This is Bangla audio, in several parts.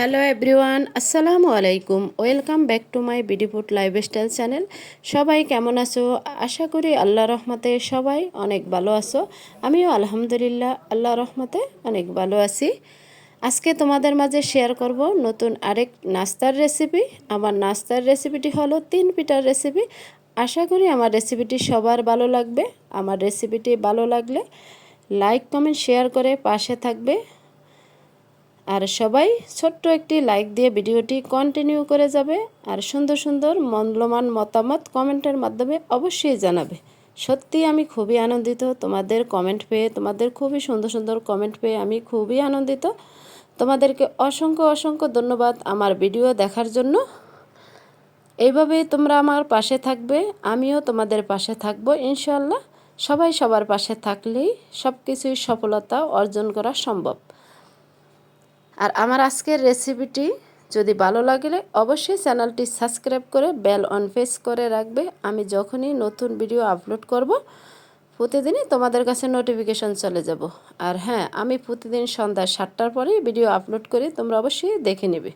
হ্যালো এভরিওয়ান, আসসালামু আলাইকুম। Welcome back to my BD food lifestyle channel. সবাই কেমন আছো? আশা করি আল্লাহ রহমতে সবাই অনেক ভালো আছো। আমিও আলহামদুলিল্লাহ, আল্লাহ রহমতে অনেক ভালো আছি। আজকে তোমাদের মাঝে শেয়ার করব নতুন আরেক নাস্তার রেসিপি আমার নাস্তার রেসিপিটি হলো তিন পিঠার রেসিপি আশা করি আমার রেসিপিটি সবার ভালো লাগবে। আমার রেসিপিটি ভালো লাগলে লাইক কমেন্ট শেয়ার করে পাশে থাকবে। আর সবাই ছোট্ট একটি লাইক দিয়ে ভিডিওটি কন্টিনিউ করে যাবে আর সুন্দর সুন্দর মূল্যমান মতামত কমেন্টের মাধ্যমে অবশ্যই জানাবে। সত্যি আমি খুবই আনন্দিত তোমাদের কমেন্ট পেয়ে, তোমাদের খুবই সুন্দর সুন্দর কমেন্ট পেয়ে আমি খুবই আনন্দিত। তোমাদেরকে অসংখ্য অসংখ্য ধন্যবাদ আমার ভিডিও দেখার জন্য। এইভাবেই তোমরা আমার পাশে থাকবে, আমিও তোমাদের পাশে থাকব ইনশাল্লাহ সবাই সবার পাশে থাকলেই সব কিছুই সফলতা অর্জন করা সম্ভব। আর আমার আজকের রেসিপিটি যদি ভালো লাগলে অবশ্যই চ্যানেলটি সাবস্ক্রাইব করে বেল অন ফেস করে রাখবে। আমি যখনই নতুন ভিডিও আপলোড করব, প্রতিদিনই তোমাদের কাছে নোটিফিকেশন চলে যাব। আর হ্যাঁ আমি প্রতিদিন সন্ধ্যা সাতটার পরেই ভিডিও আপলোড করি, তোমরা অবশ্যই দেখে নেবে।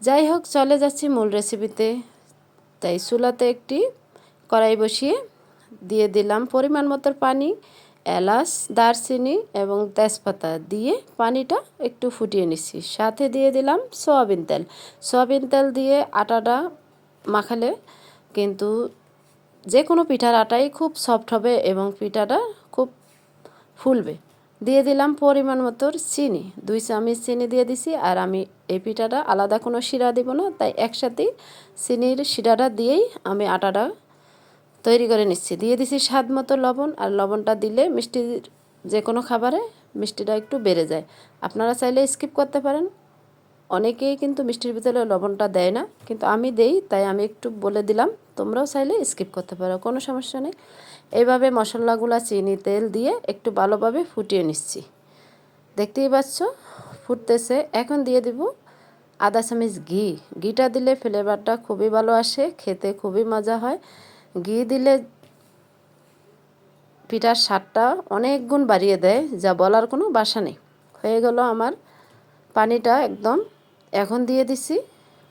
যাই হোক, চলে যাচ্ছি মূল রেসিপিতে তাই চুলাতে একটি কড়াই বসিয়ে দিয়ে দিলাম পরিমাণ মতো পানি। এলাচ, দারচিনি এবং তেজপাতা দিয়ে পানিটা একটু ফুটিয়ে নিচ্ছি। সাথে দিয়ে দিলাম সয়াবিন তেল। সয়াবিন তেল দিয়ে আটাটা মাখালে কিন্তু যে কোনো পিঠার আটাই খুব সফট হবে এবং পিঠাটা খুব ফুলবে। দিয়ে দিলাম পরিমাণ মতো চিনি। দুই চামচ চিনি দিয়ে দিছি আর আমি এই পিঠাটা আলাদা কোনো শিরা দিব না, তাই একসাথেই চিনির শিরাটা দিয়েই আমি আটাটা তৈরি করে নিচ্ছি। দিয়ে দিছি স্বাদ মতো লবণ, আর লবণটা দিলে মিষ্টির যে কোনো খাবারে মিষ্টিটা একটু বেড়ে যায়। আপনারা চাইলে স্কিপ করতে পারেন। অনেকেই কিন্তু মিষ্টির ভিতরে লবণটা দেয় না, কিন্তু আমি দেই, তাই আমি একটু বলে দিলাম। তোমরাও চাইলে স্কিপ করতে পারো, কোনো সমস্যা নেই। এইভাবে মশলাগুলো চিনি, তেল দিয়ে একটু ভালোভাবে ফুটিয়ে নিচ্ছি। দেখতেই পাচ্ছ, ফুটতেছে। এখন দিয়ে দিব আদা চামচ ঘি। ঘিটা দিলে ফ্লেভারটা খুবই ভালো আসে, খেতে খুবই মজা হয়। ঘি দিলে পিঠার স্বাদটা অনেক গুণ বাড়িয়ে দেয়, যা বলার কোনো বাসা নেই। হয়ে গেল আমার পানিটা একদম। এখন দিয়ে দিছি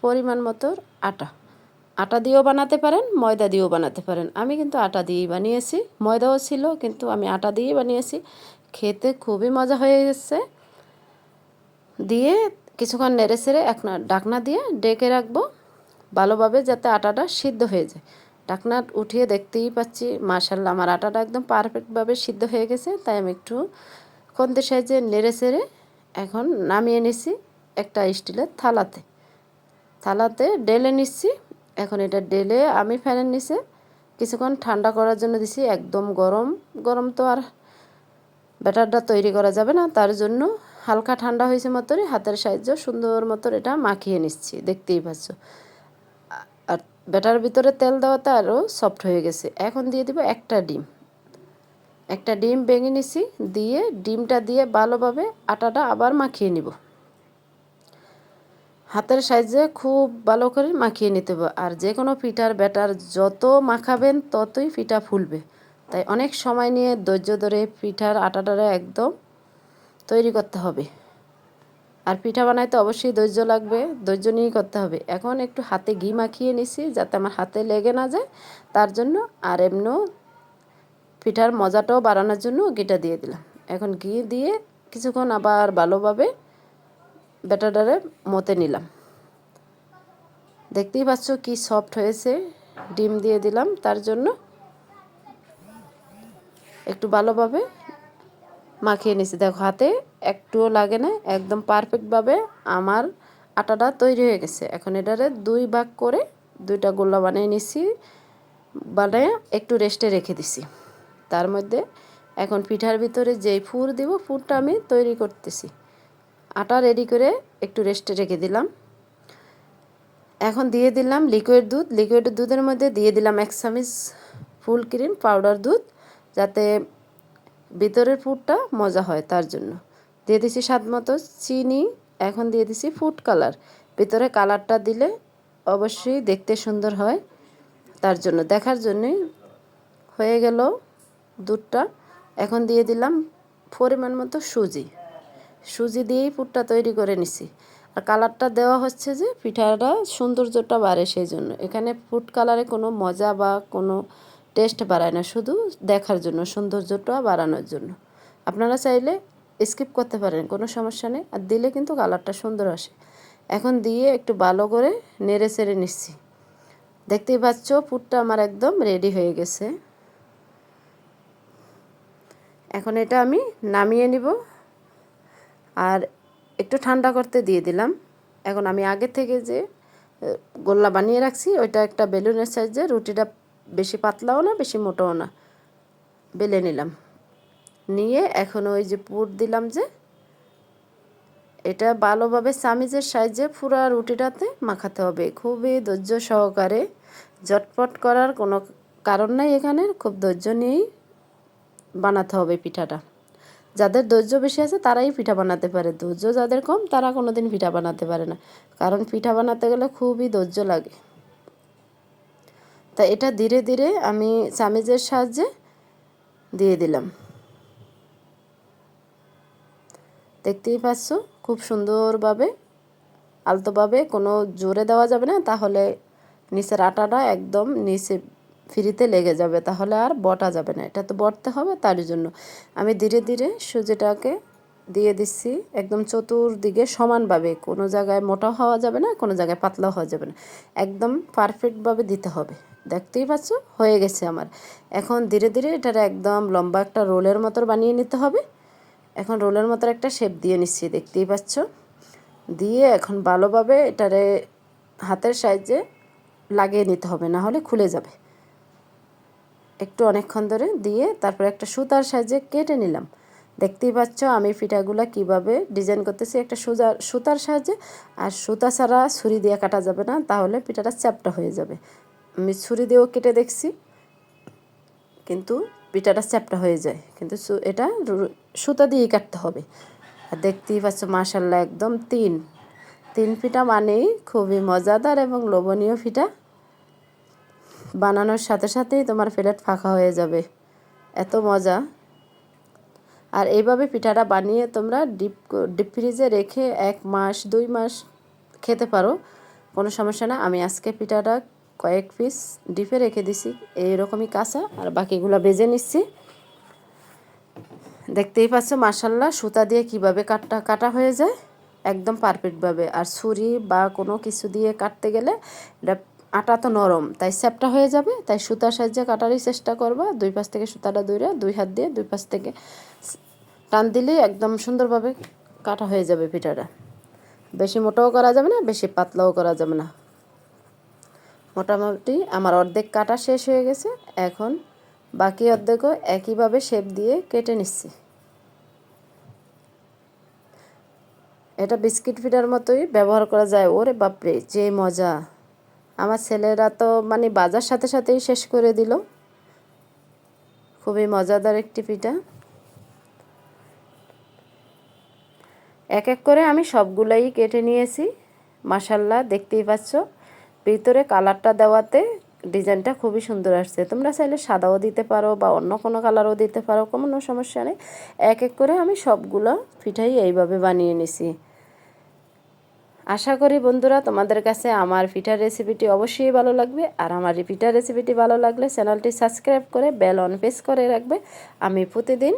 পরিমাণ মতো আটা। আটা দিয়েও বানাতে পারেন, ময়দা দিয়েও বানাতে পারেন। আমি কিন্তু আটা দিয়েই বানিয়েছি, ময়দাও ছিল, কিন্তু আমি আটা দিয়েই বানিয়েছি। খেতে খুবই মজা হয়ে গেছে। দিয়ে কিছুক্ষণ নেড়ে সেড়ে এক ডাকনা দিয়ে ডেকে রাখব, ভালোভাবে যাতে আটাটা সিদ্ধ হয়ে যায়। ঢাকনা উঠিয়ে দেখতেই পাচ্ছি, মাশাল্লাহ, আমার আটাটা একদম পারফেক্টভাবে সিদ্ধ হয়ে গেছে, তাই আমি একটু কন্দের সাইজে নেড়ে সেড়ে এখন নামিয়ে নিছি একটা স্টিলের থালাতে। থালাতে ডেলে নিচ্ছি, এখন এটা ডেলে আমি ফ্যানের নিচে কিছুক্ষণ ঠান্ডা করার জন্য দিছি, একদম গরম গরম তো আর ব্যাটারটা তৈরি করা যাবে না, তার জন্য হালকা ঠান্ডা হয়েছে মতোই হাতের সাহায্য সুন্দর মতো এটা মাখিয়ে নিচ্ছি, দেখতেই পাচ্ছ। ব্যাটার ভিতরে তেল দেওয়াতে আরও সফট হয়ে গেছে। এখন দিয়ে দিব একটা ডিম। একটা ডিম ভেঙে নিছি, দিয়ে ডিমটা দিয়ে ভালোভাবে আটাটা আবার মাখিয়ে নিব। হাতের সাইজে খুব ভালো করে মাখিয়ে নিতে হবে। আর যে কোনো পিঠার ব্যাটার যত মাখাবেন ততই পিঠা ফুলবে। তাই অনেক সময় নিয়ে ধৈর্য ধরে পিঠার আটাটা একদম তৈরি করতে হবে। আর পিঠা বানাইতে অবশ্যই ধৈর্য লাগবে, ধৈর্য নিয়েই করতে হবে। এখন একটু হাতে ঘি মাখিয়ে নিছি যাতে আমার হাতে লেগে না যায়। তার জন্য আর এমনিও পিঠার মজাটাও বাড়ানোর জন্য ঘিটা দিয়ে দিলাম। এখন ঘি দিয়ে কিছুক্ষণ আবার ভালোভাবে ব্যাটারটারে মতে নিলাম। দেখতেই পাচ্ছ কি সফট হয়েছে। ডিম দিয়ে দিলাম, তার জন্য একটু ভালোভাবে মাখিয়ে নিছি। দেখো, হাতে একটুও লাগে না, একদম পারফেক্টভাবে আমার আটাটা তৈরি হয়ে গেছে। এখন এটারে দুই ভাগ করে দুইটা গোল্লা বানিয়ে নিছি, বানিয়ে একটু রেস্টে রেখে দিছি। তার মধ্যে এখন পিঠার ভিতরে যেই ফুর দিব, ফুরটা আমি তৈরি করতেছি। আটা রেডি করে একটু রেস্টে রেখে দিলাম। এখন দিয়ে দিলাম লিকুইড দুধ। লিকুইড দুধের মধ্যে দিয়ে দিলাম এক চামিচ ফুল ক্রিম পাউডার দুধ, যাতে ভিতরের ফুডটা মজা হয় তার জন্য। দিয়ে দিছি স্বাদ মতো চিনি, এখন দিয়ে দিছি ফুড কালার ভিতরে কালারটা দিলে অবশ্যই দেখতে সুন্দর হয় তার জন্য। দেখার জন্যই হয়ে গেল দুধটা। এখন দিয়ে দিলাম পরিমাণ মতো সুজি। সুজি দিয়েই পুরটা তৈরি করে নিছি। আর কালারটা দেওয়া হচ্ছে যে পিঠাটা সৌন্দর্যটা বাড়ে সেই জন্য এখানে ফুড কালারে কোনো মজা বা কোনো টেস্ট বাড়ায় না। শুধু দেখার জন্য, সৌন্দর্যটা বাড়ানোর জন্য। আপনারা চাইলে স্কিপ করতে পারেন, কোনো সমস্যা নেই। আর দিলে কিন্তু কালারটা সুন্দর আসে। এখন দিয়ে একটু ভালো করে নেড়ে চেড়ে নিচ্ছি। দেখতেই পাচ্ছ, পুরটা আমার একদম রেডি হয়ে গেছে। এখন এটা আমি নামিয়ে নিব। আর একটু ঠান্ডা করতে দিয়ে দিলাম। এখন আমি আগে থেকে যে গোল্লা বানিয়ে রাখছি, ওইটা একটা বেলুনের সাইজে রুটিটা বেশি পাতলাও না, বেশি মোটাও না। বেলে নিলাম। নিয়ে এখন ওই যে পুর দিলাম যে, এটা ভালোভাবে সামিজের সাইজে পুরা রুটিটাতে মাখাতে হবে। খুবই ধৈর্য সহকারে জটপট করার কোনো কারণ নাই এখানে, খুব ধৈর্য নিয়েই বানাতে হবে পিঠাটা। যাদের ধৈর্য বেশি আছে তারাই পিঠা বানাতে পারে, ধৈর্য যাদের কম তারা কোনো দিন পিঠা বানাতে পারে না, কারণ পিঠা বানাতে গেলে খুবই ধৈর্য লাগে। তা এটা ধীরে ধীরে আমি চামিজের সাহায্যে দিয়ে দিলাম। দেখতেই পাচ্ছ, খুব সুন্দরভাবে, আলতোভাবে, কোনো জোরে দেওয়া যাবে না, তাহলে নিচের আটাটা একদম নিচে ফ্রিতে লেগে যাবে, তাহলে আর বটা যাবে না, এটা তো বটতে হবে তার জন্য। আমি ধীরে ধীরে সুজিটাকে দিয়ে দিচ্ছি, একদম চতুর্দিকে সমানভাবে, কোনো জায়গায় মোটা হওয়া যাবে না, কোনো জায়গায় পাতলা হওয়া যাবে না, একদম পারফেক্টভাবে দিতে হবে, দেখতেই পাচ্ছ, হয়ে গেছে আমার। এখন ধীরে ধীরে এটার একদম লম্বা একটা রোলের মতো বানিয়ে নিতে হবে। এখন রোলের মতো একটা শেপ দিয়ে নিচ্ছি, দেখতেই পাচ্ছ? দিয়ে এখন ভালোভাবে এটারে হাতের সাহায্যে লাগিয়ে নিতে হবে, না হলে খুলে যাবে। একটু অনেকক্ষণ ধরে দিয়ে তারপরে একটা সুতার সাহায্যে কেটে নিলাম। দেখতেই পাচ্ছ আমি পিঠাগুলো কীভাবে ডিজাইন করতেছি, একটা সুজা সুতার সাহায্যে। আর সুতা ছাড়া ছুরি দিয়ে কাটা যাবে না, তাহলে পিঠাটা চ্যাপটা হয়ে যাবে। আমি ছুরি দিয়েও কেটে দেখছি, কিন্তু পিঠাটা চ্যাপটা হয়ে যায়। কিন্তু এটা সুতা দিয়েই কাটতে হবে। আর দেখতেই পাচ্ছ মাসাল্লাহ একদম তিন। তিন পিঠা মানেই খুবই মজাদার এবং লোভনীয় পিঠা। বানানোর সাথে সাথেই তোমার প্লেট ফাঁকা হয়ে যাবে। এত মজা। আর এইভাবে পিঠাটা বানিয়ে তোমরা ডিপ ডিপ ফ্রিজে রেখে এক মাস, দুই মাস খেতে পারো। কোনো সমস্যা না, আমি আজকে পিঠাটা কয়েক পিস ডিপে রেখে দিছি। এইরকমই কাঁচা, আর বাকিগুলো বেজে নিচ্ছি। দেখতেই পাচ্ছ মার্শাল্লাহ সুতা দিয়ে কীভাবে কাটটা কাটা হয়ে যায়। একদম পারফেক্টভাবে আর ছুরি বা কোনো কিছু দিয়ে কাটতে গেলে এটা আটা তো নরম, তাই স্যাপটা হয়ে যাবে। তাই সুতার সাহায্যে কাটারই চেষ্টা করবা। দুই পাশ থেকে সুতাটা দইরা দুই হাত দিয়ে দুই পাশ থেকে টান দিলে একদম সুন্দরভাবে কাটা হয়ে যাবে পিঠাটা। বেশি মোটাও করা যাবে না, বেশি পাতলাও করা যাবে না। মোটামুটি আমার অর্ধেক কাটা শেষ হয়ে গেছে। এখন বাকি অর্ধেকও একইভাবে শেপ দিয়ে কেটে নিচ্ছি। এটা বিস্কিট ফিটার মতোই ব্যবহার করা যায়। ওরে বাপরে, যে মজা। আমার ছেলেরা তো মানে বাজার সাথে সাথেই শেষ করে দিল। খুবই মজাদার একটি পিঠা। এক এক করে আমি সবগুলাই কেটে নিয়েছি। মাসাল্লাহ দেখতেই পাচ্ছ। ভিতরে কালারটা দেওয়াতে ডিজাইনটা খুবই সুন্দর আসছে। তোমরা চাইলে সাদাও দিতে পারো বা অন্য কোনো কালারও দিতে পারো, কোনো সমস্যা নেই। এক এক করে আমি সবগুলো পিঠাই এইভাবে বানিয়ে নিছি। আশা করি বন্ধুরা তোমাদের কাছে আমার পিঠার রেসিপিটি অবশ্যই ভালো লাগবে। আর আমার পিঠার রেসিপিটি ভালো লাগলে চ্যানেলটি সাবস্ক্রাইব করে বেল অন প্রেস করে রাখবে। আমি প্রতিদিন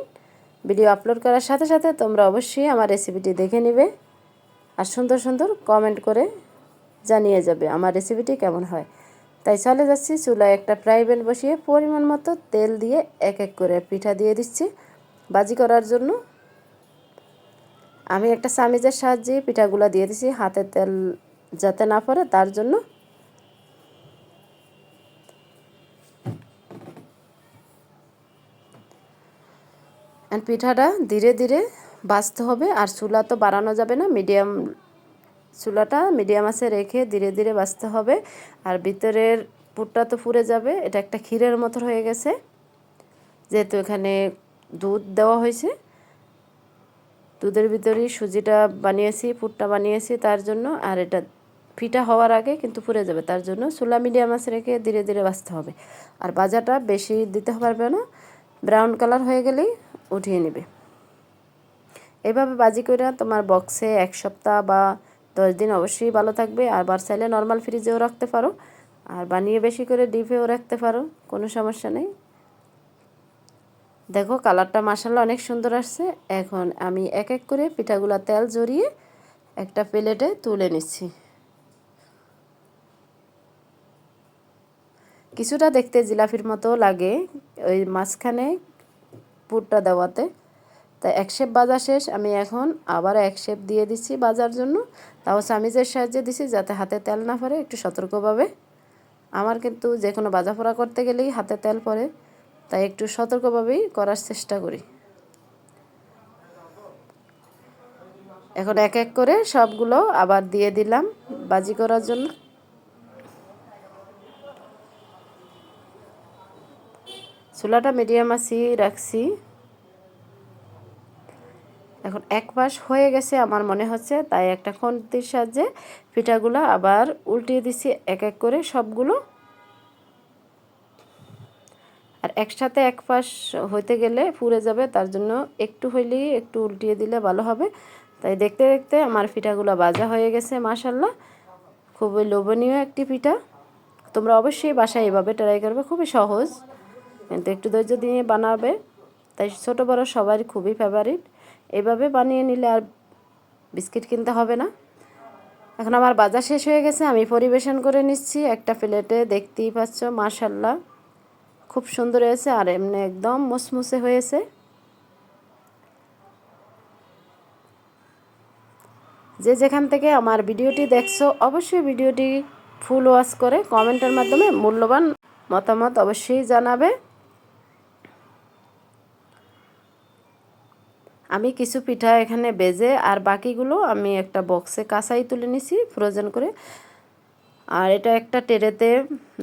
ভিডিও আপলোড করার সাথে সাথে তোমরা অবশ্যই আমার রেসিপিটি দেখে নিবে। আর সুন্দর সুন্দর কমেন্ট করে জানিয়ে যাবে আমার রেসিপিটি কেমন হয়। তাই চলে যাচ্ছি চুলায় একটা প্রাইভেট বসিয়ে পরিমাণ মতো তেল দিয়ে এক এক করে পিঠা দিয়ে দিচ্ছি। বাজি করার জন্য আমি একটা সামিজের সাহায্যে পিঠাগুলো দিয়ে দিছি হাতে তেল যাতে না পড়ে, তার জন্য পিঠাটা ধীরে ধীরে বাঁচতে হবে আর চুলা তো বাড়ানো যাবে না মিডিয়াম চুলাটা মিডিয়াম আছে রেখে ধীরে ধীরে বাঁচতে হবে। আর ভিতরের পুরটা তো পুড়ে যাবে, এটা একটা ক্ষীরের মতো হয়ে গেছে। যেহেতু এখানে দুধ দেওয়া হয়েছে, দুধের ভিতরেই সুজিটা বানিয়েছি, পুরটা বানিয়েছি তার জন্য। আর এটা ফিটা হওয়ার আগে কিন্তু পুড়ে যাবে, তার জন্য চুলা মিডিয়াম আছে রেখে ধীরে ধীরে বাঁচতে হবে। আর বাজাটা বেশি দিতে পারবে না, ব্রাউন কালার হয়ে গেলেই উঠিয়ে নেবে। এভাবে বাজি করে তোমার বক্সে এক সপ্তাহ বা দশ দিন অবশ্যই ভালো থাকবে। আর বার চাইলে নর্মাল ফ্রিজেও রাখতে পারো। আর বানিয়ে বেশি করে ডিপেও রাখতে পারো, কোনো সমস্যা নেই। দেখো কালারটা মাসাল্লা অনেক সুন্দর আসছে। এখন আমি এক এক করে পিঠাগুলা তেল জড়িয়ে একটা প্লেটে তুলে নিচ্ছি। কিছুটা দেখতে জিলাপির মতো লাগে ওই মাঝখানে পুরটা দেওয়াতে। তাই এক শেপ বাজার শেষ, আমি এখন আবার এক শেপ দিয়ে দিচ্ছি বাজার জন্য। তাও চামিজের সাহায্যে দিছি যাতে হাতে তেল না পড়ে, একটু সতর্কভাবে। আমার কিন্তু যে কোনো বাজা ফোড়া করতে গেলেই হাতে তেল পড়ে, তাই একটু সতর্কভাবেই করার চেষ্টা করি। এখন এক এক করে সবগুলো আবার দিয়ে দিলাম বাজি করার জন্য। চুলাটা মিডিয়াম আছি, রাখছি। এখন এক পাশ হয়ে গেছে আমার মনে হচ্ছে, তাই একটা খন্তির সাহায্যে পিঠাগুলো আবার উল্টিয়ে দিচ্ছি এক এক করে সবগুলো। আর একসাথে এক পাশ হইতে গেলে পুড়ে যাবে, তার জন্য একটু হইলেই একটু উল্টিয়ে দিলে ভালো হবে। তাই দেখতে দেখতে আমার পিঠাগুলো বাজা হয়ে গেছে মাশাল্লাহ খুবই লোভনীয় একটি পিঠা। তোমরা অবশ্যই বাসায় এভাবে ট্রাই করবে, খুবই সহজ। কিন্তু একটু ধৈর্য দিয়ে বানাবে, তাই ছোটো বড়ো সবারই খুবই ফেভারিট এভাবে বানিয়ে নিলে আর বিস্কিট কিনতে হবে না। এখন আমার বাজার শেষ হয়ে গেছে, আমি পরিবেশন করে নিচ্ছি। একটা প্লেটে দেখতেই পাচ্ছ মাশাল্লাহ খুব সুন্দর হয়েছে আর এমনি একদম মুসমুসে হয়েছে। যে যেখান থেকে আমার ভিডিওটি দেখছ, অবশ্যই ভিডিওটি ফুল ওয়াশ করে কমেন্টের মাধ্যমে মূল্যবান মতামত অবশ্যই জানাবে। আমি কিছু পিঠা এখানে বেজে আর বাকিগুলো আমি একটা বক্সে কাঁচাই তুলে নিছি ফ্রোজেন করে। আর এটা একটা টেরেতে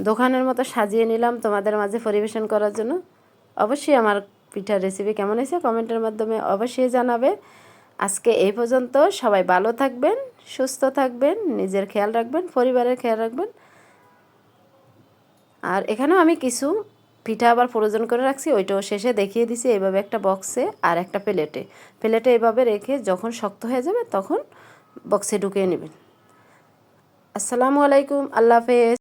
দোকানের মতো সাজিয়ে নিলাম তোমাদের মাঝে পরিবেশন করার জন্য। অবশ্যই আমার পিঠার রেসিপি কেমন হয়েছে কমেন্টের মাধ্যমে অবশ্যই জানাবে। আজকে এই পর্যন্ত সবাই ভালো থাকবেন, সুস্থ থাকবেন, নিজের খেয়াল রাখবেন, পরিবারের খেয়াল রাখবেন। আর এখানেও আমি কিছু পিঠা আবার প্রয়োজন করে রাখছি, ওইটাও শেষে দেখিয়ে দিছি এইভাবে একটা বক্সে আর একটা প্লেটে। প্লেটে এভাবে রেখে যখন শক্ত হয়ে যাবে তখন বক্সে ঢুকিয়ে নেবেন। আসসালামু আলাইকুম, আল্লাহ হাফেজ।